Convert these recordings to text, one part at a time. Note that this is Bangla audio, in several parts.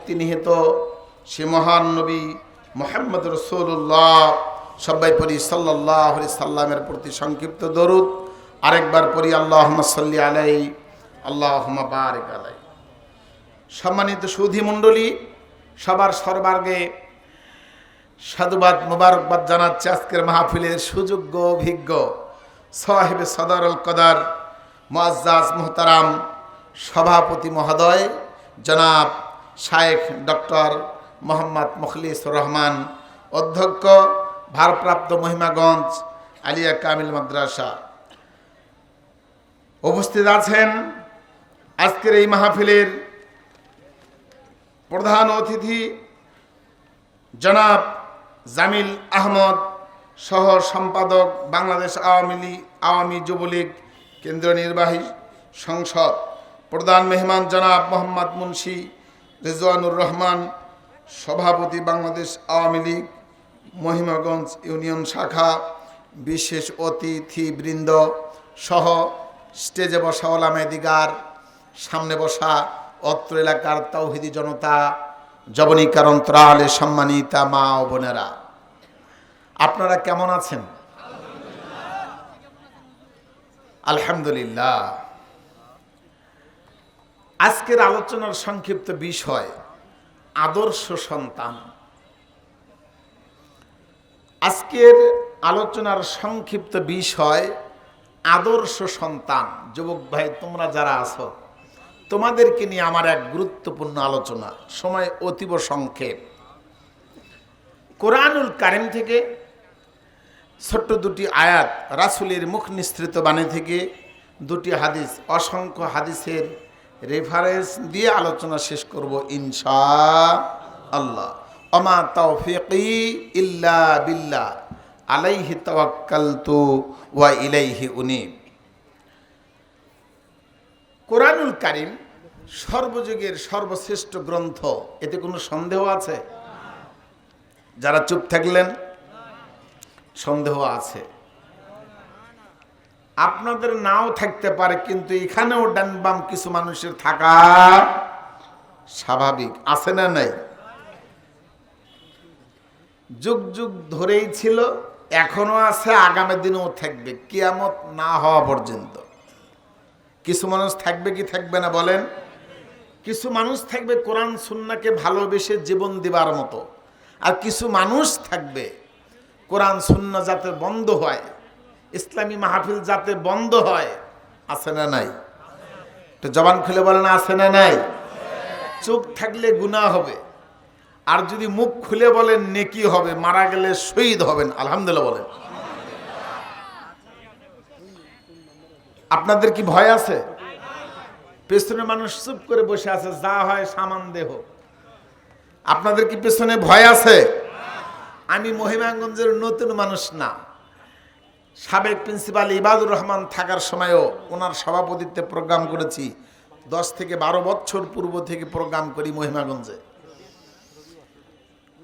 মুক্তি নিহিত সে মহান নবী মোহাম্মদ রসুল্লাহ সবাই পড়ি সাল্লাহ সাল্লামের প্রতি সংক্ষিপ্ত দরুদ। আরেকবার পড়ি আল্লাহ সাল্লি আলাই আল্লাহ বারেক আলাই সম্মানিত সুধী মণ্ডলী, সবার সর্বার্গে সাধুবাদ মুবারকবাদ জানাচ্ছে আজকের মাহফিলের সুযোগ্য অভিজ্ঞ সাহেব সদর কদার, মোয়াজ্জাজ মোহতারাম সভাপতি মহোদয়, জনাব শায়েখ ডক্টর মোহাম্মদ মুখলিস রহমান, অধ্যক্ষ ভারপ্রাপ্ত মহিমাগঞ্জ আলিয়া কামিল মাদ্রাসা। উপস্থিত আছেন আজকের এই মাহফিলের প্রধান অতিথি জনাব জামিল আহমদ, সহ সম্পাদক বাংলাদেশ আওয়ামী লীগ, আওয়ামী যুবলীগ কেন্দ্রীয় নির্বাহী সংসদ প্রধান মেহমান জনাব মোহাম্মদ মুন্সি রেজওয়ানুর রহমান, সভাপতি বাংলাদেশ আওয়ামী লীগ, মহিমাগঞ্জ ইউনিয়ন শাখা, বিশেষ অতিথিবৃন্দ সহ স্টেজে বসা ওলামেদিগার সামনে বসা অত্র এলাকার তৌহিদি জনতা জবনিকার অন্তরালে সম্মানিতা মা ও বোনেরা। আপনারা কেমন আছেন? আলহামদুলিল্লাহ। আজকের আলোচনার সংক্ষিপ্ত বিষয় আদর্শ সন্তান। আজকের আলোচনার সংক্ষিপ্ত বিষয় আদর্শ সন্তান। যুবক ভাই, তোমরা যারা আছো, তোমাদেরকে নিয়ে আমার এক গুরুত্বপূর্ণ আলোচনা। সময় অতীব সংক্ষেপ। কোরআনুল কারিম থেকে ছোট্ট দুটি আয়াত রাসুলের মুখ নিঃসৃত বাণী থেকে, দুটি হাদিস, অসংখ্য হাদিসের রেফারেন্স দিয়ে আলোচনা শেষ করব ইনশা আল্লাহ অমা তৌফিকি ইল্লা বিল্লাহ। আলাইহি তাওয়াক্কালতু ওয়া ইলাইহি উনিব। কোরআনুল কারিম সর্বযুগের সর্বশ্রেষ্ঠ গ্রন্থ, এতে কোনো সন্দেহ আছে? যারা চুপ থাকলেন, সন্দেহ আছে। আপনাদের নাও থাকতে পারে, কিন্তু এখানেও ডান বাম কিছু মানুষের থাকা স্বাভাবিক, আছে না নাই? যুগ যুগ ধরেই ছিল, এখনও আছে, আগামী দিনেও থাকবে, কিয়ামত না হওয়া পর্যন্ত। কিছু মানুষ থাকবে কি থাকবে না বলেন? কিছু মানুষ থাকবে কোরআন, সুন্নাকে ভালোবেসে জীবন দিবার মতো, আর কিছু মানুষ থাকবে কোরআন, সুন্না যাতে বন্ধ হয়। ইসলামী মাহফিল যাতে বন্ধ হয়, আছে না নাই? তো জবান খুলে বলেন, আছে না নাই? চুপ থাকলে গুনাহ হবে, আর যদি মুখ খুলে বলেন, নেকি হবে, মারা গেলে শহীদ হবেন, আলহামদুলিল্লাহ বলেন। আপনাদের কি ভয় আছে? পেছনে মানুষ চুপ করে বসে আছে, যা হয় সামান দেহ। আপনাদের কি পেছনে ভয় আছে? আমি মহিমাগঞ্জের নতুন মানুষ না। সাবেক প্রিন্সিপাল ইবাদুর রহমান থাকার সময়ও ওনার সভাপতিত্বে প্রোগ্রাম করেছি। দশ থেকে বারো বছর পূর্ব থেকে প্রোগ্রাম করি মহিমাগঞ্জে।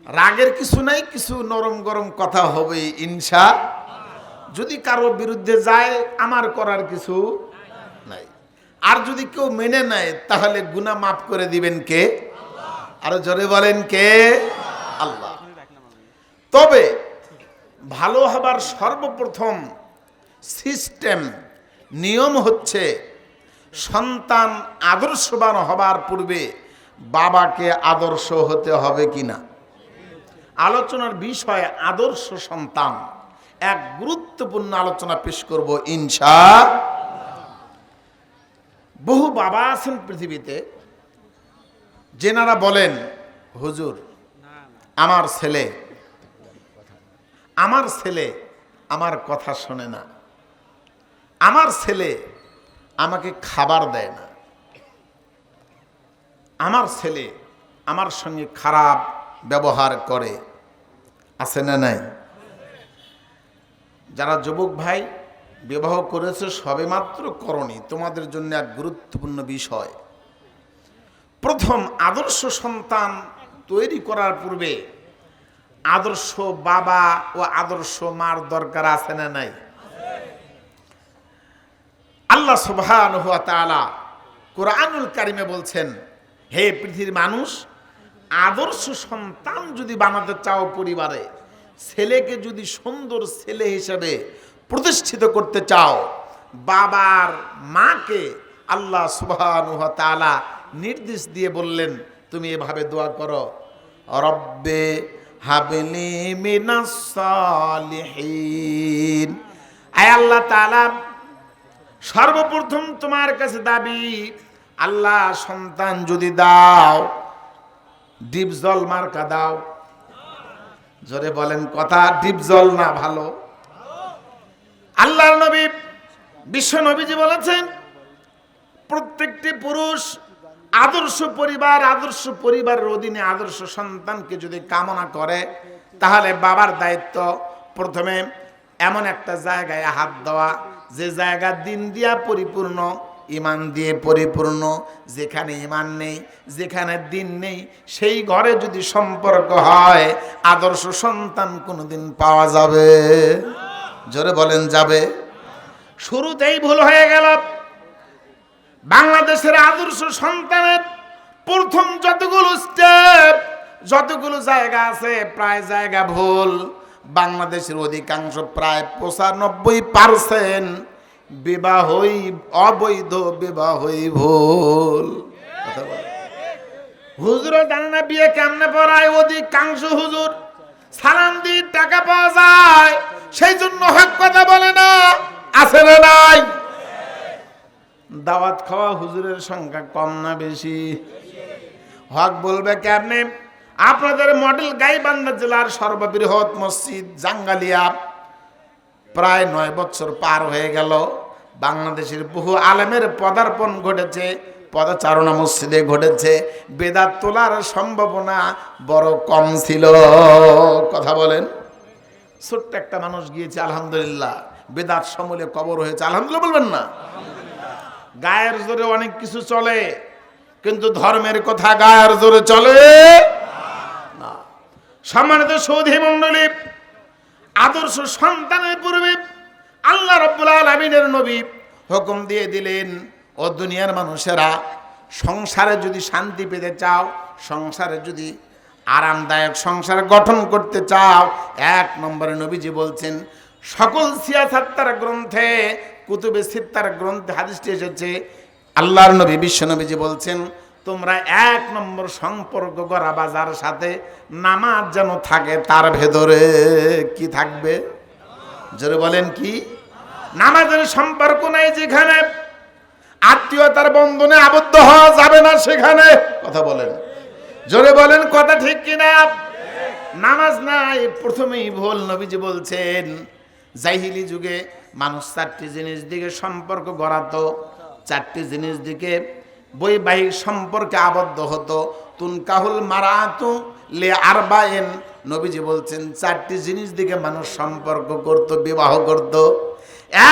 রাগের কিছু নাই, কিছু নরম গরম কথা হবে ইনসা যদি কারও বিরুদ্ধে যায়, আমার করার কিছু নাই। আর যদি কেউ মেনে নেয়, তাহলে গুনা মাফ করে দিবেন কে? আরও জোরে বলেন কে? আল্লাহ। তবে ভালো হবার সর্বপ্রথম সিস্টেম নিয়ম হচ্ছে সন্তান আদর্শবান হবার পূর্বে বাবাকে আদর্শ হতে হবে কিনা। আলোচনার বিষয় আদর্শ সন্তান। এক গুরুত্বপূর্ণ আলোচনা পেশ করব ইনশা বহু বাবা আছেন পৃথিবীতে যেনারা বলেন হুজুর আমার ছেলে আমার ছেলে আমার কথা শোনে না। আমার ছেলে আমাকে খাবার দেয় না। আমার ছেলে আমার সঙ্গে খারাপ ব্যবহার করে। আছে না নাই? যারা যুবক ভাই, বিবাহ করেছে সবেমাত্র করণী তোমাদের জন্য এক গুরুত্বপূর্ণ বিষয়। প্রথম আদর্শ সন্তান তৈরি করার পূর্বে আদর্শ বাবা ও আদর্শ মার দরকার আছে না নাই? আল্লাহ সুবহান হুয়া তাআলা কোরআনুল কারিমে বলছেন, হে পৃথিবীর মানুষ, আদর্শ সন্তান যদি বানাতে চাও পরিবারে, ছেলেকে যদি সুন্দর ছেলে হিসেবে প্রতিষ্ঠিত করতে চাও, বাবার মাকে আল্লাহ সুবহানুহ তাআলা নির্দেশ দিয়ে বললেন, তুমি এভাবে দোয়া করো, রব্বে হাবলি মিনাস সালিহিন। আয় আল্লাহ তাআলা, সর্বপ্রথম তোমার কাছে দাবি, আল্লাহ সন্তান যদি দাও, ডিপ জল মার্কা দাও। জোরে বলেন কথা, ডিপ জল না ভালো। আল্লাহর নবী, বিশ্ব নবীজি বলেছেন, প্রত্যেকটি পুরুষ আদর্শ পরিবার, আদর্শ পরিবারের অধীনে আদর্শ সন্তানকে যদি কামনা করে, তাহলে বাবার দায়িত্ব প্রথমে এমন একটা জায়গায় হাত দেওয়া, যে জায়গা দিন দিয়া পরিপূর্ণ ইমান দিয়ে পরিপূর্ণ, যেখানে ইমান নেই, যেখানে দিন নেই, সেই ঘরে যদি সম্পর্ক হয়, আদর্শ সন্তান কোনোদিন পাওয়া যাবে? জোরে বলেন, যাবে। শুরুতেই ভুল হয়ে গেল। বাংলাদেশের আদর্শ সন্তানের প্রথম যতগুলো স্টেপ যতগুলো জায়গা আছে, প্রায় জায়গা ভুল। বাংলাদেশের অধিকাংশ প্রায় পঁচানব্বই পার্সেন্ট বিবাহই অবৈধ, বিবাহই ভুল। হুজুরও জানে না বিয়ে কেমনে পড়ায়? অধিকাংশ হুজুর সালাম দিয়ে টাকা পাওয়া যায়, সেই জন্য হক কথা বলে না। আছে না নাই? দাওয়াত খাওয়া হুজুরের সংখ্যা কম না বেশি? হক বলবে কেমনে? আপনাদের মডেল গাইবান্ধা জেলার সর্ববৃহৎ মসজিদ জাঙ্গালিয়া প্রায় নয় বছর পার হয়ে গেল। বাংলাদেশের বহু আলেমের পদার্পণ ঘটেছে, পদচারণা মসজিদে ঘটেছে। বেদাত তোলার সম্ভাবনা বড় কম ছিল। কথা বলেন। ছোট্ট একটা মানুষ গিয়েছে, আলহামদুলিল্লাহ। বেদাত সমূলে কবর হয়েছে। আলহামদুলিল্লাহ বলবেন না? গায়ের জোরে অনেক কিছু চলে, কিন্তু ধর্মের কথা গায়ের জোরে চলে না। সম্মানিত সৌধি মণ্ডলী, আদর্শ সন্তানের পূর্বে আল্লাহ রব্বুল আলমিনের নবী হুকুম দিয়ে দিলেন, ও দুনিয়ার মানুষেরা, সংসারে যদি শান্তি পেতে চাও, সংসারে যদি আরামদায়ক সংসার গঠন করতে চাও, এক নম্বরে নবীজি বলছেন, সকল সিয়াসাত্তার গ্রন্থে কুতুবে সিত্তার গ্রন্থে হাদিসটি এসেছে, আল্লাহর নবী, বিশ্ব নবীজি বলছেন, তোমরা এক নম্বর সম্পর্ক করা বাজার সাথে, নামাজ যেন থাকে তার ভেতরে কি থাকবে? জোরে বলেন কি? নামাজের সম্পর্ক নাই যেখানে, আত্মীয়তার বন্ধনে আবদ্ধ হওয়া যাবে না সেখানে, কথা বলেন। জোরে বলেন, কথা ঠিক কিনা? নামাজ নাই, প্রথমেই ভুল নবীজি বলছেন, জাহিলি যুগে মানুষ চারটি জিনিস দিকে সম্পর্ক গড়াতো, চারটি জিনিস দিকে বৈবাহিক সম্পর্কে আবদ্ধ হতো। তুনকাহুল মারাতু লে আরবায়েন নবীজি বলছেন, চারটি জিনিস দিকে মানুষ সম্পর্ক করত, বিবাহ করত।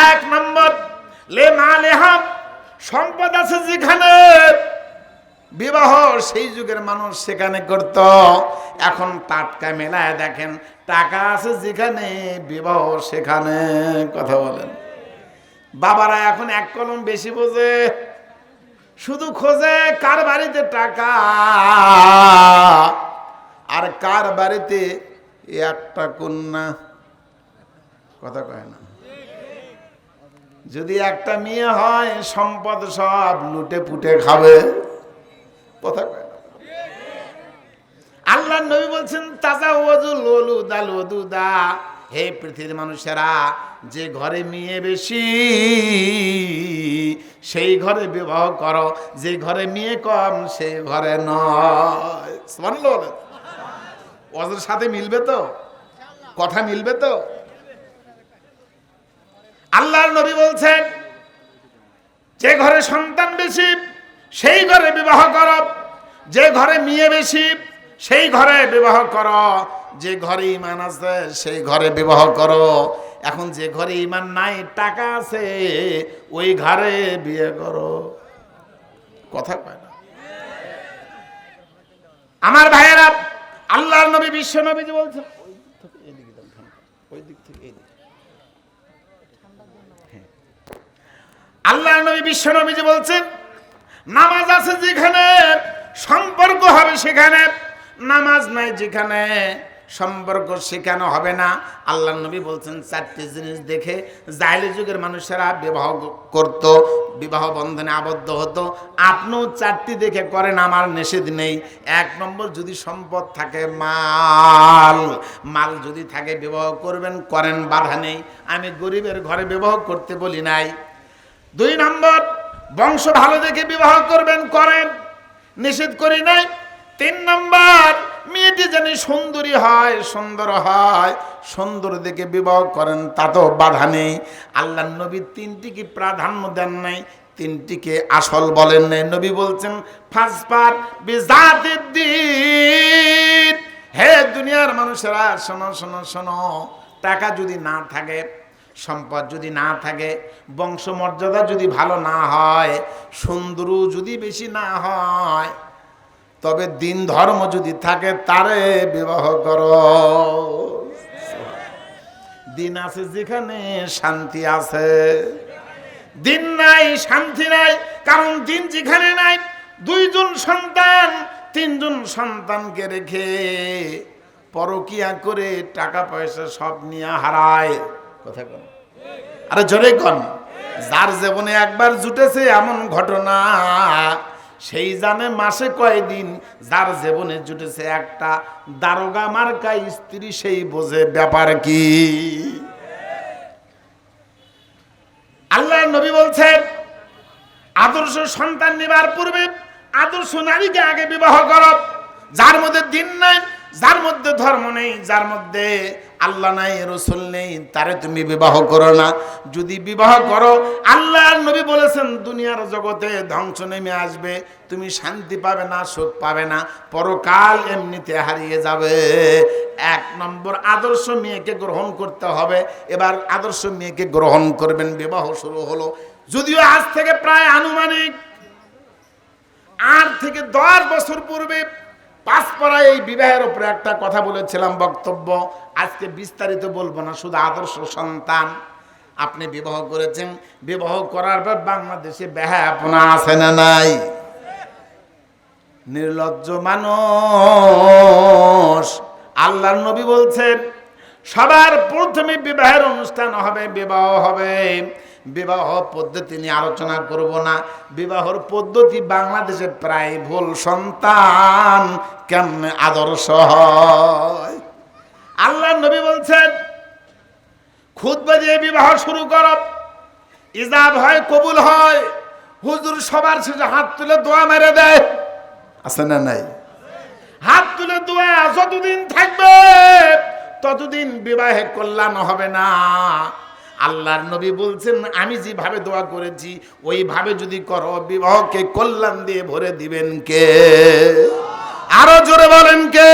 এক নম্বর, লে মা লেহাম সম্পদ আছে যেখানে বিবাহ সেই যুগের মানুষ সেখানে করত। এখন টাটকা মেলায় দেখেন, টাকা আছে যেখানে, বিবাহ সেখানে, কথা বলেন। বাবারা এখন এক কলম বেশি বোঝে, শুধু খোঁজে কার বাড়িতে টাকা, আর কার বাড়িতে একটা কন্যা, কথা কয় না। যদি একটা মেয়ে হয়, সম্পদ সব লুটে পুটে খাবে। কথা কয় না। আল্লাহ নবী বলছেন তাজা ওজু লোলু দা লোদু দা হে পৃথিবীর মানুষেরা, যে ঘরে মেয়ে বেশি, সেই ঘরে বিবাহ করো। যে ঘরে মেয়ে কম সেই ঘরে নয়। ওদের সাথে মিলবে তো? কথা মিলবে তো? আল্লাহর নবী বলছেন, যে ঘরে সন্তান বেশি সেই ঘরে বিবাহ কর। যে ঘরে মেয়ে বেশি, সেই ঘরে বিবাহ কর। যে ঘরে ইমান আছে, সেই ঘরে বিবাহ করো। এখন যে ঘরে ইমান নাই, টাকা আছে, ওই ঘরে বিয়ে করো। কথা কয় না? আমার ভাইয়েরা, আল্লাহর নবী, বিশ্ব নবী যে বলছেন, ওই দিক আল্লাহ নবী, বিশ্ব নবী যে বলছেন নামাজ আছে যেখানে, সম্পর্ক হবে সেখানে। নামাজ নাই যেখানে, সম্পর্ক শেখানো হবে না। আল্লাহ নবী বলছেন, চারটি জিনিস দেখে জাহিলি যুগের মানুষেরা বিবাহ করত, বিবাহ বন্ধনে আবদ্ধ হতো। আপনিও চারটি দেখে করেন, আমার নিষেধ নেই। এক নম্বর, যদি সম্পদ থাকে, মাল। মাল যদি থাকে, বিবাহ করবেন, করেন, বাধা নেই। আমি গরিবের ঘরে বিবাহ করতে বলি নাই। দুই নম্বর বংশ ভালো দেখে বিবাহ করবেন, করেন। নিষেধ করি নাই। তিন নম্বর, মেয়েটি জানি সুন্দরী হয়, সুন্দর হয়, সুন্দর দেখে বিবাহ করেন তাতেও বাধা নেই। আল্লাহ নবী তিনটিকে প্রাধান্য দেন নাই, তিনটিকে আসল বলেন নাই। নবী বলছেন ফাসপার বিজাতের দিন। হে দুনিয়ার মানুষেরা, শোনো শোনো শোনো, টাকা যদি না থাকে সম্পদ যদি না থাকে, বংশমর্যাদা যদি ভালো না হয় সুন্দরও যদি বেশি না হয়, তবে দিন ধর্ম যদি থাকে, তারে বিবাহ করো। দিন আছে যেখানে শান্তি আছে। দিন নাই, শান্তি নাই, কারণ দিন যেখানে নাই, দুইজন সন্তান, তিনজন সন্তানকে রেখে পরকিয়া করে টাকা পয়সা সব নিয়ে হারায়। কথা কন আরে জোরে কন। যার জীবনে একবার জুটেছে এমন ঘটনা, সেই জানে মাসে কয়দিন, যার জীবনে জুটেছে একটা দারোগা মার্কা স্ত্রী, সেই বোঝে ব্যাপার কি। আল্লাহ নবী বলছেন, আদর্শ সন্তান নেবার পূর্বে আদর্শ নারীকে আগে বিবাহ করো। যার মধ্যে দিন নাই যার মধ্যে ধর্ম নেই, যার মধ্যে আল্লাহ নাই, রসুল নেই, তারে তুমি বিবাহ করো না। যদি বিবাহ করো, আল্লাহ নবী বলেছেন, দুনিয়ার জগতে ধ্বংস নেমে আসবে, তুমি শান্তি পাবে না, সুখ পাবে না, পরকাল এমনিতে হারিয়ে যাবে। এক নম্বর আদর্শ মেয়েকে গ্রহণ করতে হবে। এবার আদর্শ মেয়েকে গ্রহণ করবেন, বিবাহ শুরু হলো। যদিও আজ থেকে প্রায় আনুমানিক আট থেকে দশ বছর পূর্বে পাঁচপাড়ায় এই বিবাহের উপরে একটা কথা বলেছিলাম বক্তব্য। আজকে বিস্তারিত বলব না, শুধু আদর্শ সন্তান আপনি বিবাহ করেছেন। বিবাহ করার পর বাংলাদেশে বেহাপনা আছে না নাই? নির্লজ্জ মানুষ। আল্লাহর নবী বলছেন, সবার প্রথমে বিবাহের অনুষ্ঠান হবে, বিবাহ হবে। বিবাহ পদ্ধতি নিয়ে আলোচনা করব না। বিবাহর পদ্ধতি বাংলাদেশে প্রায় ভুল সন্তান কেমনে আদর্শ হয়? আল্লাহ নবী বলছেন খুদ বাজিয়ে বিবাহ শুরু কর। ইজাব হয়, কবুল হয়। হুজুর সবার শেষে হাত তুলে দোয়া মেরে দেয়। আছে না নাই? হাত তুলে দোয়া যতদিন থাকবে, ততদিন বিবাহে কল্যাণ হবে না। আল্লাহর নবী বলছেন, আমি যেভাবে দোয়া করেছি, ওইভাবে যদি করো, বিবাহকে কল্যাণ দিয়ে ভরে দিবেন কে? আরও জোরে বলেন কে?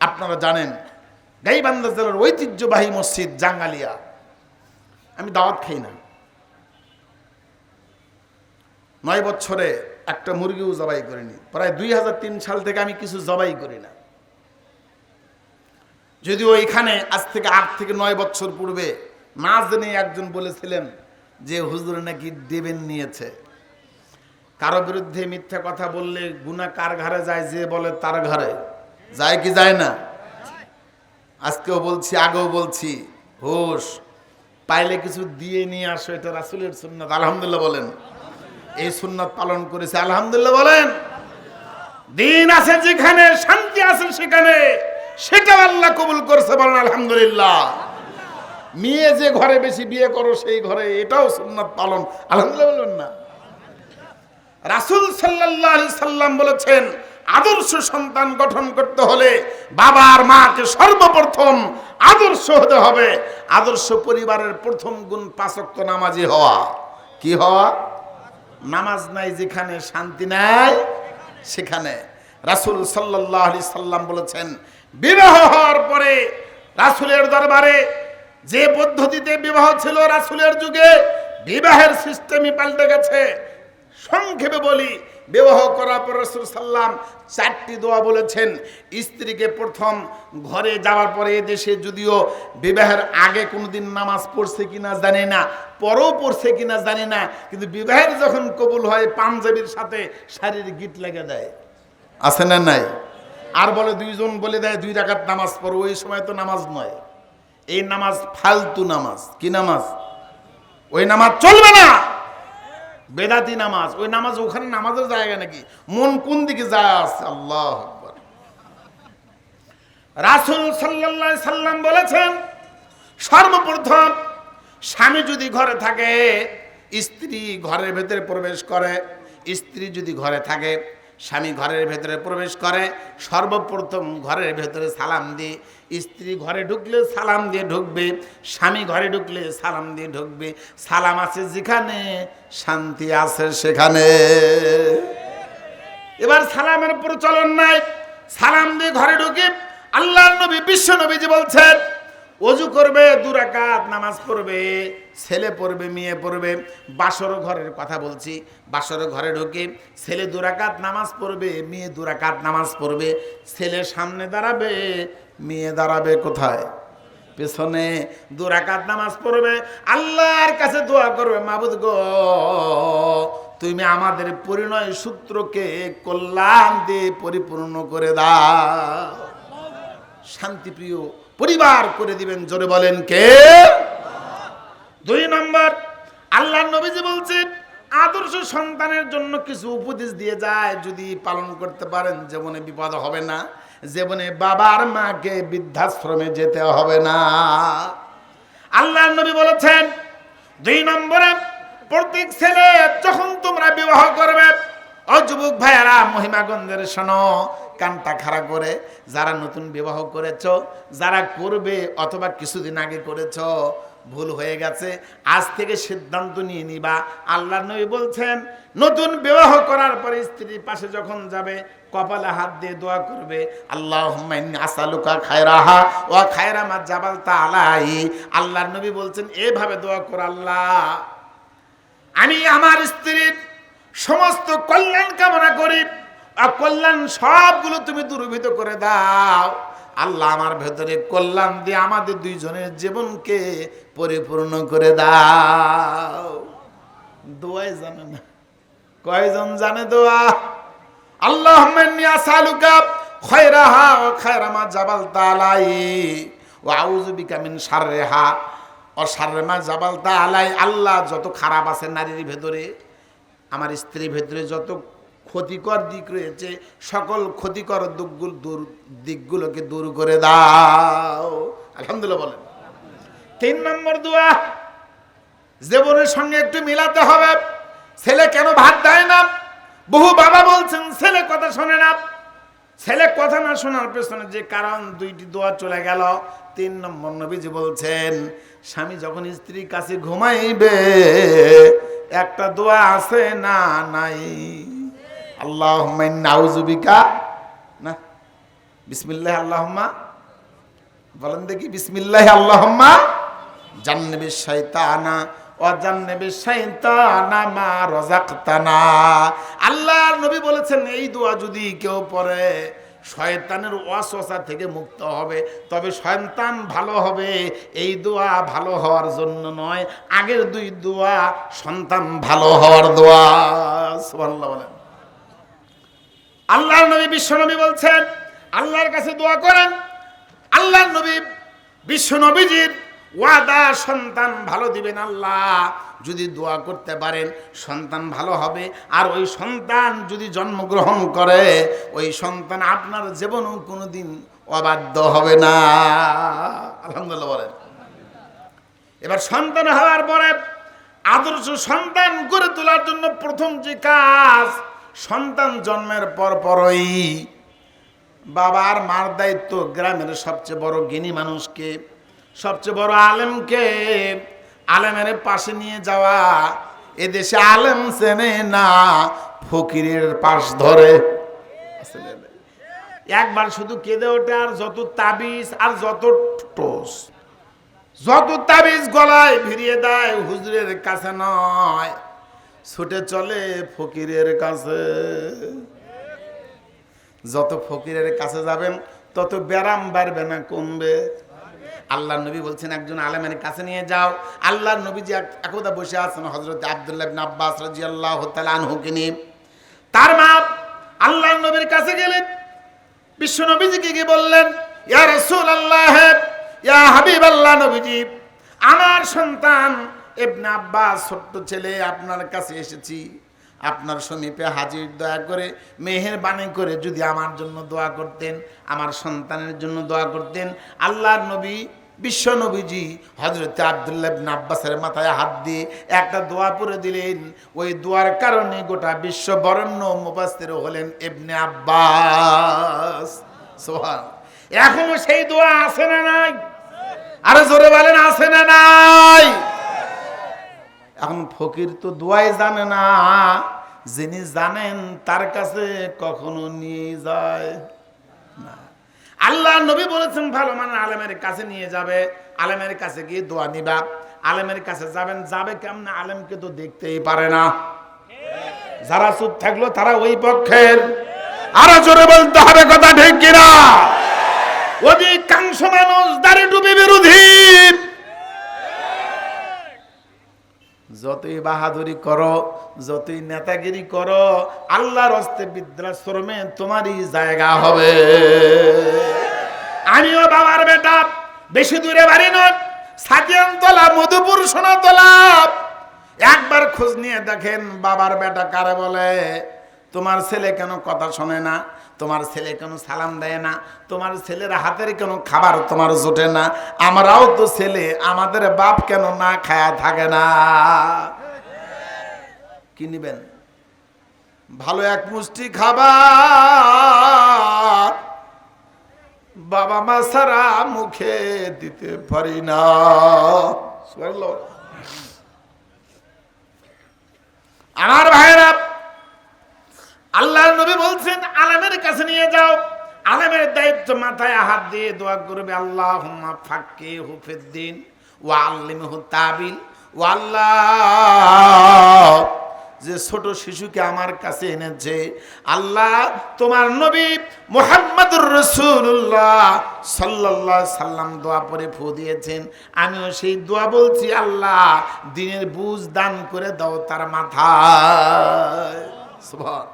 আপনারা জানেন, গাইবান্ধা জেলার ঐতিহ্যবাহী মসজিদ জাঙ্গালিয়া। আমি দাওয়াত খাই না। নয় বছরে একটা মুরগিও জবাই করিনি। প্রায় দুই হাজার তিন সাল থেকে আমি কিছু জবাই করি না। যদিও এখানে আজ থেকে আট থেকে নয় বছর পূর্বে না জেনে একজন বলেছিলেন যে হুজুর নাকি দেবেন নিয়েছে। কারও বিরুদ্ধে মিথ্যা কথা বললে গুণা কার ঘরে যায়, যে বলে তার ঘরে। যায় কি যায় না? আজকেও বলছি, আগেও বলছি হোস পাইলে কিছু দিয়ে নিয়ে আসো, এটা রাসুলের সুন্নত, আলহামদুলিল্লাহ বলেন। এই সুন্নত পালন করেছে, আলহামদুলিল্লাহ বলেন। দিন আছে যেখানে, শান্তি আছে সেখানে। সেটা আল্লাহ কবুল করছে বলেন, আলহামদুলিল্লাহ। মেয়ে যে ঘরে বেশি বিয়ে করো, সেই ঘরে এটাও সুন্নত পালন। আলহামদুলিল্লাহ বলবেন না। রাসুল সাল্লাহ সাল্লাম বলেছেন, আদর্শ সন্তান গঠন করতে হলে বাবার মাকে সর্বপ্রথম আদর্শ হতে হবে। আদর্শ পরিবারের প্রথম গুণ পাঁচক্ত নামাজি হওয়া। কি হওয়া? নামাজ নাই যেখানে, শান্তি নাই সেখানে। রাসুল সাল্লাহ সাল্লাম বলেছেন বিবাহ হওয়ার পরে রাসুলের দরবারে যে পদ্ধতিতে বিবাহ ছিল রাসুলের যুগে, বিবাহের সিস্টেমই পাল্টে গেছে। সংক্ষেপে বলি, বিবাহ করার পর রসুল সাল্লাম চারটি দোয়া বলেছেন। স্ত্রীকে প্রথম ঘরে যাওয়ার পরে দেশে যদিও বিবাহের আগে কোনোদিন নামাজ পড়ছে কিনা জানি না, পরও পড়ছে কিনা জানি না, কিন্তু বিবাহের যখন কবুল হয় পাঞ্জাবির সাথে শারীরিক গীত লেগে দেয়। আছে না নাই? আর বলে দুইজন বলে দেয়, দুই রাকাত নামাজ পড়ো। ওই সময় তো নামাজ নয়। এই নামাজ ফালতু নামাজ। কি নামাজ? ওই নামাজ চলবে না। বেদাতি নামাজ। ওই নামাজ ওখানে নামাজের জায়গা নাকি? মন কোন দিকে যায় আছে? আল্লাহ রাসুল আলাইহি সাল্লাম বলেছেন, সর্বপ্রথম স্বামী যদি ঘরে থাকে, স্ত্রী ঘরের ভেতরে প্রবেশ করে, স্ত্রী যদি ঘরে থাকে স্বামী ঘরের ভেতরে প্রবেশ করে, সর্বপ্রথম ঘরের ভেতরে সালাম দিয়ে, স্ত্রী ঘরে ঢুকলে সালাম দিয়ে ঢুকবে, স্বামী ঘরে ঢুকলে সালাম দিয়ে ঢুকবে, সালাম আছে যেখানে, শান্তি আছে সেখানে। এবার সালামের প্রচলন নাই, সালাম দিয়ে ঘরে ঢুকে আল্লাহর নবী, বিশ্ব নবীজি বলছেন অজু করবে দুরাকাত নামাজ পড়বে। ছেলে পড়বে, মেয়ে পড়বে, বাসর ঘরের কথা বলছি। বাসর ঘরে ঢোকে ছেলে দুরাকাত নামাজ পড়বে, মেয়ে দুরাকাত নামাজ পড়বে। ছেলে সামনে দাঁড়াবে, মেয়ে দাঁড়াবে কোথায়? পেছনে দুরাকাত নামাজ পড়বে। আল্লাহর কাছে দোয়া করবে, মাবুদ গো, তুমি আমাদের পরিণয় সূত্রকে কল্যাণ দিয়ে পরিপূর্ণ করে দাও। শান্তিপ্রিয় পরিবার করে দিবেন, জোরে বলেন কে? দুই নম্বর, আল্লাহ নবীজি বলছেন, আদর্শ সন্তানের জন্য কিছু উপদেশ দিয়ে যায় যদি পালন করতে পারেন, জীবনে বিপদ হবে না, জীবনে বাবার মাকে বৃদ্ধাশ্রমে যেতে হবে না। আল্লাহ নবী বলেছেন, দুই নম্বরে, প্রত্যেক ছেলে যখন তোমরা বিবাহ করবে, ও যুবক ভাইয়ারা মহিমাগঞ্জের শোনো, কানটা খাড়া করে, যারা নতুন বিবাহ করেছ, যারা করবে অথবা কিছুদিন আগে করেছ ভুল হয়ে গেছে, আজ থেকে সিদ্ধান্ত নিয়ে নিবা। আল্লাহ নবী বলছেন, নতুন বিবাহ করার পরে স্ত্রীর পাশে যখন যাবে, কপালে হাত দিয়ে দোয়া করবে আল্লাহ আসালুকা খায়রাহা ও খায়রা মা জাবাল তালাই আল্লাহ নবী বলছেন, এভাবে দোয়া কর আল্লাহ। আমি আমার স্ত্রীর সমস্ত কল্যাণ কামনা করি, আর কল্যাণ সবগুলো তুমি দুর্ভিত করে দাও। আল্লাহ আমার ভেতরে কল্যাণ দিয়ে আমাদের দুইজনের জীবনকে পরিপূর্ণ করে দাও। দোয়াই জানে না। কয়জন জানে দোয়া? আল্লাহ ও আল্লাহ যত খারাপ আছে নারীর ভেতরে, আমার স্ত্রীর ভেতরে যত ক্ষতিকর দিক রয়েছে, সকল ক্ষতিকর দিকগুলো দূর, দিকগুলোকে দূর করে দাও। আলহামদুলিল্লাহ বলেন। তিন নম্বর দোয়া, জীবনের সঙ্গে একটু মিলাতে হবে। ছেলে কেন ভাত দেয় না? বহু বাবা বলছেন, ছেলে কথা শোনে না। ছেলে কথা না শোনার পেছনে যে কারণ, দুইটি দোয়া চলে গেল। তিন নম্বর নবীজি বলছেন, স্বামী যখন স্ত্রীর কাছে ঘুমাইবে, একটা দোয়া আছে না নাই? আল্লাহ নাউজুবিকা না? বিসমিল্লাহ আল্লাহম্মা? বলেন দেখি, বিসমিল্লাহ আল্লাহম্মা? জান্নবি রাযাকতানা। আল্লাহ নবী বলেছেন, এই দোয়া যদি কেউ পড়ে, শয়তানের ওয়াসওয়াসা থেকে মুক্ত হবে। তবে সন্তান ভালো হবে, এই দোয়া ভালো হওয়ার জন্য নয়, আগের দুই দোয়া সন্তান ভালো হওয়ার দোয়া। বলেন। আল্লাহর নবী বিশ্বনবী বলছেন, আল্লাহর কাছে দোয়া করেন, আল্লাহর নবী বিশ্বনবীজির ওয়াদা সন্তান ভালো দিবেন আল্লাহ। যদি দোয়া করতে পারেন, সন্তান ভালো হবে। আর ওই সন্তান যদি জন্মগ্রহণ করে, ওই সন্তান আপনার জীবনও কোনোদিন অবাধ্য হবে না। আলহামদুলিল্লাহ বলেন। এবার সন্তান হওয়ার পরে আদর্শ সন্তান গড়ে তোলার জন্য প্রথম যে কাজ সন্তান জন্মের পর পরই বাবার মার দায়িত্ব গ্রামের সবচেয়ে বড় জ্ঞানী মানুষকে, সবচেয়ে বড় আলেমকে আলেমের পাশে নিয়ে যাওয়া। এদেশে আলেম চেনে না, ফকিরের পাশ ধরে। একবার শুধু কেঁদে ওঠে আর যত তাবিজ আর যত টোস, যত তাবিজ গলায় ভিড়িয়ে দেয় হুজুরের কাছে নয়। ছুটে চলে ফকিরের কাছে। যত ফকিরের কাছে যাবেন, তত ব্যারাম বাড়বে না, কমবে। আল্লাহ নবী বলছেন, একজন আলেমের কাছে নিয়ে যাও। আল্লাহ নবী যে একদা বসে আছেন হজরত আবদুল্লাহ আব্বাস রাজি আল্লাহ আনহুকে নিয়ে। তার মা আল্লাহ নবীর কাছে গেলেন। বিশ্ব নবীজিকে গিয়ে বললেন, ইয়া রসুল আল্লাহ ইয়া হাবিব আল্লাহ নবীজি, আমার সন্তান ইবনে আব্বাস ছোট্ট ছেলে, আপনার কাছে এসেছি। আপনার সমীপে হাজির, দয়া করে মেহেরবানি করে যদি আমার জন্য দোয়া করতেন, আমার সন্তানের জন্য দোয়া করতেন। আল্লাহর নবী, বিশ্ব নবীজি হজরত আবদুল্লাহ আব্বাসের মাথায় হাত দিয়ে একটা দোয়া পরে দিলেন। ওই দোয়ার কারণে গোটা বিশ্ব বরণ্য মুফাসসির হলেন ইবনে আব্বাস। এখনও সেই দোয়া আছে না নাই? আরে জোরে বলেন, আছে না নাই? ফকির তো দোয়াই জানে না। যিনি জানেন তার কাছে কখনো নিয়ে যায় আল্লাহ নবী বলেছেন, ভালো মানে আলেমের কাছে নিয়ে যাবে। আলেমের কাছে গিয়ে দোয়া নিবা। আলেমের কাছে যাবেন, যাবে কেমন? আলেমকে তো দেখতেই পারে না। যারা চুপ থাকল তারা ওই পক্ষের। আরও জোরে বলতে হবে কথা ঠিক কিনা? অধিকাংশ মানুষ দাঁড়ি ডুবি বিরোধী। যতই বাহাদুরি করো, যতই নেতাগিরি করো, আল্লাহর হস্তে বৃদ্ধাশ্রমে তোমারই জায়গা হবে। আমিও বাবার বেটা, বেশি দূরে বাড়ি নয় সাকিয়ানতলা মধুপুর সোনাতলা একবার খোঁজ নিয়ে দেখেন বাবার বেটা কারে বলে তোমার ছেলে কেন কথা শোনে না? তোমার ছেলে কেন সালাম দেয় না? তোমার ছেলের হাতের কেন খাবার তোমার জোটে না? আমরাও তো ছেলে, আমাদের বাপ কেন না খায়া থাকে না? কি নিবেন? ভালো এক মুষ্টি খাবার বাবা মা সারা মুখে দিতে পারি না। আমার ভাইরা আল্লাহর নবী বলছেন, আলেমের কাছে নিয়ে যাও। আলেমের দায়িত্ব মাথায় হাত দিয়ে দোয়া করবে আল্লাহ হুম্মা হুফিদ্দিন ও আল্লিম তাবিল। ও আল্লাহ, যে ছোট শিশুকে আমার কাছে এনেছে, আল্লাহ তোমার নবী মোহাম্মদুর রসুল্লাহ সাল্লাল্লাহ সাল্লাম দোয়া পরে ফু দিয়েছেন। আমিও সেই দোয়া বলছি, আল্লাহ দিনের বুঝ দান করে দাও তার সুবহান।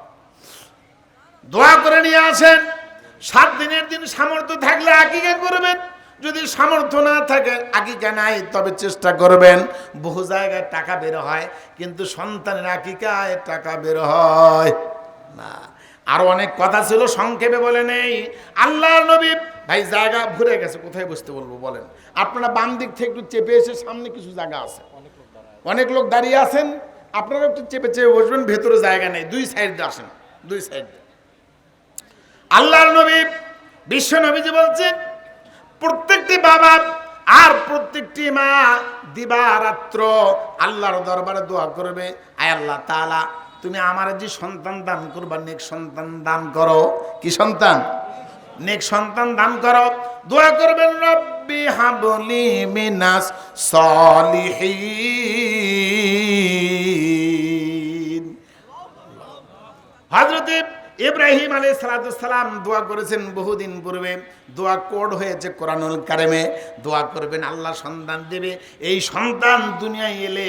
দোয়া করে নিয়ে আসেন। সাত দিনের দিন সামর্থ্য থাকলে আকিকা করবেন। যদি সামর্থ্য না থাকে, আকিকা নাই, তবে চেষ্টা করবেন। বহু জায়গায় টাকা বের হয়, কিন্তু সন্তানের আকিকায় টাকা বের হয় না। আরও অনেক কথা ছিল, সংক্ষেপে বলে নেই। আল্লাহ নবী, ভাই, জায়গা ঘুরে গেছে, কোথায় বসতে বলব বলেন। আপনারা বাম দিক থেকে একটু চেপে এসে সামনে কিছু জায়গা আছে। অনেক লোক দাঁড়িয়ে আছেন, আপনারা একটু চেপে চেপে বসবেন, ভেতরে জায়গা নেই। দুই সাইড আসেন, দুই সাইড। আল্লাহর নবী, বিশ্ব নবীজি বলছেন প্রত্যেকটি বাবা আর প্রত্যেকটি মা দিবারাত্র আল্লাহর দরবারে দোয়া করবে। আয় আল্লাহ তাআলা, তুমি আমার যে সন্তান দান করবা, নেক সন্তান দান করো। কি সন্তান? নেক সন্তান দান করো। দোয়া করবেন, রব্বি হাবলি মিনাস সলিহিন। হজরতে ইব্রাহিম আলী সালাম দোয়া করেছেন বহুদিন পূর্বে। দোয়া কোড হয়েছে কোরআনুল কারেমে। দোয়া করবেন, আল্লাহ সন্তান দেবে। এই সন্তান দুনিয়ায় এলে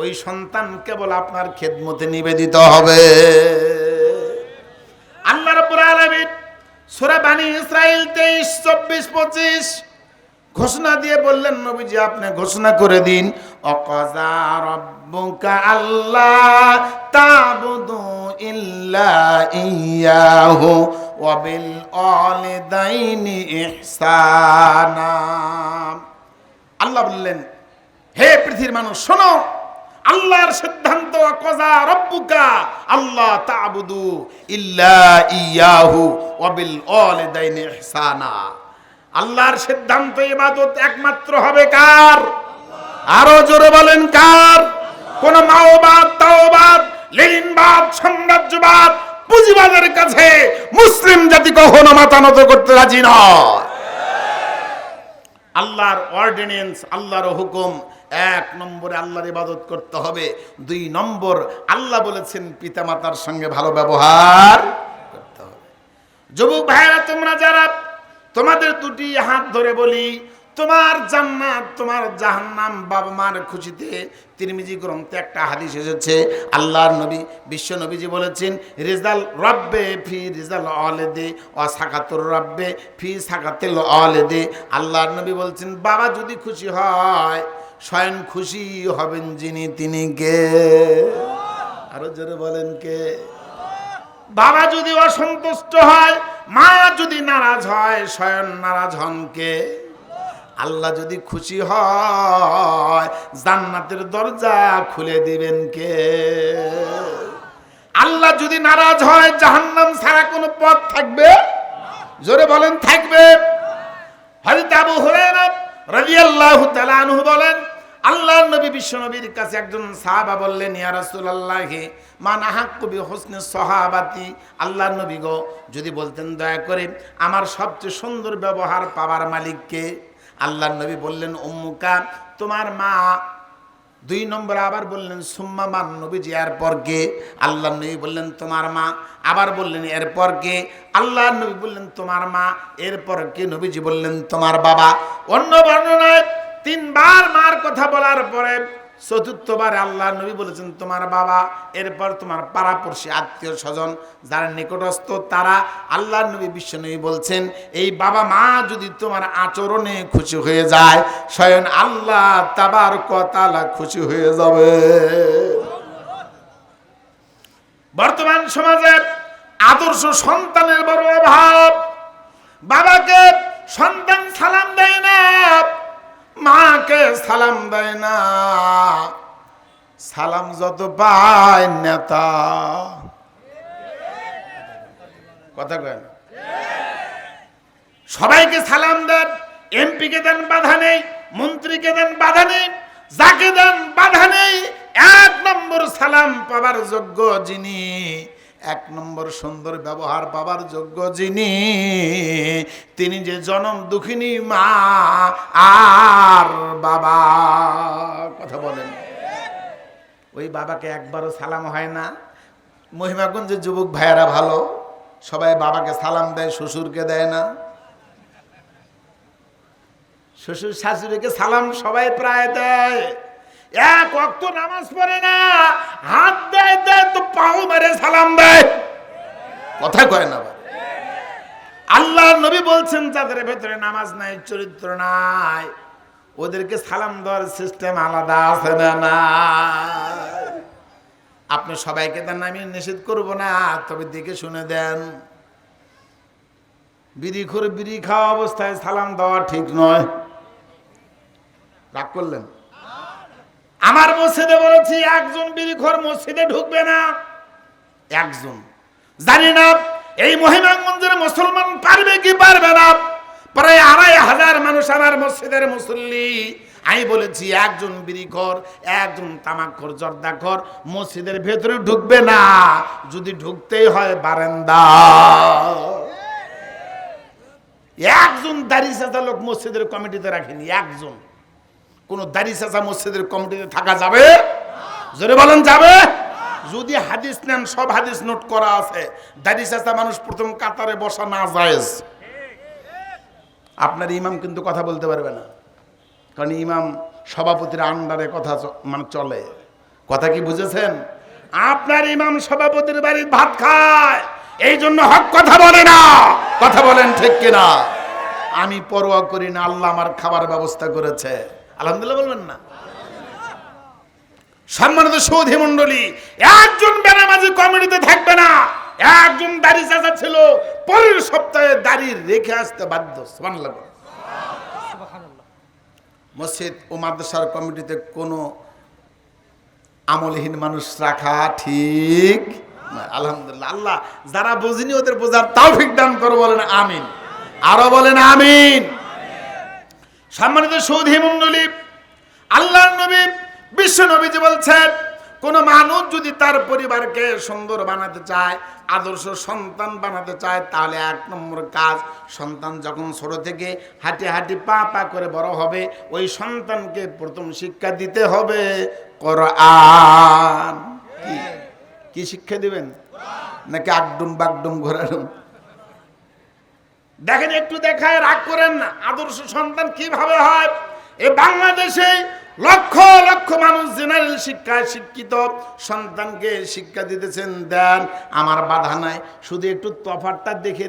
ওই সন্তান কেবল আপনার খেদমতে নিবেদিত হবে। আল্লাহ রব্বুল আলামিন সূরা বানী ইসরাইল 23 24 25 ঘোষণা দিয়ে বললেন, নবীজি, আপনি ঘোষণা করে দিন, অকজা আল্লাহ ইল্লা ওয়া আল্লাহ বললেন, হে পৃথিবীর মানুষ, শোনো, আল্লাহর সিদ্ধান্ত কজা রব্বুকা আল্লাহ তাবুদু ইল্লা ইয়াহু ওয়া বিল ওয়ালিদাইনি ইহসানা। আল্লাহর সিদ্ধান্ত ইবাদত একমাত্র হবে কার? আরও জোরে বলেন কার? কোন মাওবাদ, তাওবাদ, লেনিনবাদ, সাম্রাজ্যবাদ, পুঁজিবাদের কাছে মুসলিম জাতি কখনো মাথা নত করতে রাজি নয়। আল্লাহর অর্ডিনেন্স আল্লাহর হুকুম, এক নম্বরে আল্লাহর ইবাদত করতে হবে। দুই নম্বর, আল্লাহ বলেছেন পিতামাতার সঙ্গে ভালো ব্যবহার করতে হবে। যুবক ভাইরা তোমরা যারা তোমাদের দুটি হাত ধরে বলি, তোমার জান্নাত, তোমার জাহান্নাম বাবা মার খুশিতে তিরমিজি গ্রন্থে একটা হাদিস এসেছে, আল্লাহর নবী, বিশ্ব নবীজি বলেছেন, রেজাল রব্বে ফি রেজাল অলেদে ও সাকাতুর রব্বে ফি সাকাতিল অলেদে আল্লাহর নবী বলছেন, বাবা যদি খুশি হয়, স্বয়ং খুশি হবেন যিনি, তিনি কে? আরও জোরে বলেন কে? বাবা যদি অসন্তুষ্ট হয়, মা যদি নারাজ হয়, স্বয়ং নারাজ হন কে? আল্লাহ যদি খুশি হয়, জান্নাতের দরজা খুলে দিবেন কে? আল্লাহ যদি নারাজ হয়, জাহান্নাম ছাড়া কোনো পথ থাকবে? জোরে বলেন, থাকবে। হযরত আবু তাআলা আনহু বলেন আল্লাহর নবী বিশ্ব নবীর কাছে একজন সাহাবা বললেন, ইয়া রাসূলুল্লাহ মান আহাক্কু বি হুসনি সাহাবাতি? আল্লাহর নবী গো, যদি বলতেন দয়া করে আমার সবচেয়ে সুন্দর ব্যবহার পাবার মালিককে আল্লাহর নবী বললেন, উম্মুকা, তোমার মা দুই নম্বর আবার বললেন, সুম্মা মান নবীজি এরপর কে? আল্লাহ নবী বললেন, তোমার মা। আবার বললেন এরপর কে? আল্লাহ নবী বললেন, তোমার মা। এরপর কে? নবীজি বললেন, তোমার বাবা। অন্য বর্ণনায় তিনবার মার কথা বলার পরে চতুর্থবার আল্লাহ নবী বলেছেন, তোমার বাবা, এরপর তোমার পাড়াপড়শি, আত্মীয় স্বজন যারা নিকটস্থ, তারা আল্লাহ নবী বিশ্ব নবী বলছেন, এই বাবা মা যদি তোমার আচরণে খুশি হয়ে যায়, স্বয়ং আল্লাহ তাবার কতালা খুশি হয়ে যাবে। বর্তমান সমাজে আদর্শ সন্তানের বড় অভাব। বাবাকে সন্তান সালাম দেয় না। মাকে সালাম দেয় না। সালাম যত পায় নেতা। কথা কয় না? সবাইকে সালাম দেন, এমপিকে দেন বাধা নেই, মন্ত্রীকে দেন বাধা নেই, যাকে দেন বাধা নেই, এক নম্বর সালাম পাবার যোগ্য যিনি এক নম্বর সুন্দর ব্যবহার পাবার যোগ্য যিনি, তিনি যে জনম দুঃখিনী মা আর বাবা। কথা বলেন। ওই বাবাকে একবারও সালাম হয় না। মহিমাগঞ্জের যুবক ভাইয়েরা ভালো? সবাই বাবাকে সালাম দেয়, শ্বশুরকে দেয় না? শ্বশুর শাশুড়িকে সালাম সবাই প্রায় দেয়। এক অক্ত নামাজ পড়ে না, হাত দেয় দেয়, তো পাও মেরে সালাম দেয়। কথা কয় না। আল্লাহ নবী বলছেন, যাদের ভেতরে নামাজ নাই, চরিত্র নাই, ওদেরকে সালাম দেওয়ার সিস্টেম আলাদা আছে না নাই? আপনি সবাইকে তার আমি নিষেধ করব না, তবে দেখে শুনে দেন। বিড়ি করে বিড়ি খাওয়া অবস্থায় সালাম দেওয়া ঠিক নয়। রাগ করলেন? আমার মসজিদে বলেছি, একজন বিড়িখোর মসজিদে ঢুকবে না। একজন। জানি না, এই মহিমাগঞ্জের মুসলমান পারবে কি পারবে না। প্রায় আড়াই হাজার মানুষ আমার মসজিদের মুসল্লি। আমি বলেছি, একজন বিড়িখর একজন তামাকখর জর্দাখর মসজিদের ভেতরে ঢুকবে না। যদি ঢুকতেই হয়, বারান্দা। একজন দাড়ি সাজা লোক মসজিদের কমিটিতে রাখেনি, একজন। কোন দাড়ি চাচা মসজিদের কমিটিতে থাকা যাবে? জোরে বলেন, যাবে? যদি হাদিস নেন, সব হাদিস নোট করা আছে। দাড়ি চাচা মানুষ প্রথম কাতারে বসা না যায় আপনার ইমাম কিন্তু কথা বলতে পারবে না। কারণ ইমাম সভাপতির আন্ডারে কথা মানে চলে। কথা কি বুঝেছেন? আপনার ইমাম সভাপতির বাড়ির ভাত খায়। এই জন্য হক কথা বলে না। কথা বলেন ঠিক কিনা? আমি পরোয়া করি না, আল্লাহ আমার খাবার ব্যবস্থা করেছে। আলহামদুলিল্লাহ বলবেন না। সম্মানিত সৌধি মন্ডলী একজন বেনামাজি কমিটিতে থাকবে না, একজন দাড়ি চাচা ছিল, পরের সপ্তাহে দাড়ি রেখে আসতে বাধ্য মসজিদ ও মাদ্রাসার কমিটিতে কোনো আমলহীন মানুষ রাখা ঠিক। আলহামদুলিল্লাহ। আল্লাহ যারা বুঝিনি ওদের বোঝার তাও দান করো, বলেন আমিন। আরও বলেন আমিন। সম্মানিত সৌধি মন্ডলী আল্লাহর নবী, বিশ্ব নবীজি বলছেন, কোন মানুষ যদি তার পরিবারকে সুন্দর বানাতে চায়, আদর্শ সন্তান বানাতে চায়, তাহলে এক নম্বর কাজ, সন্তান যখন ছোট থেকে হাঁটি হাঁটি পা পা করে বড় হবে, ওই সন্তানকে প্রথম শিক্ষা দিতে হবে কোরআন। কি শিক্ষা দিবেন? নাকি আগডুম বাগডুম ঘোরাডুম? দেখেন, একটু দেখায়, রাগ করেন না। আদর্শ সন্তান কীভাবে হয়? এ বাংলাদেশে লক্ষ লক্ষ মানুষ জেনারেল শিক্ষায় শিক্ষিত। সন্তানকে শিক্ষা দিতেছেন, দেন। আমার বাধা নাই। শুধু একটু তফাতটা দেখে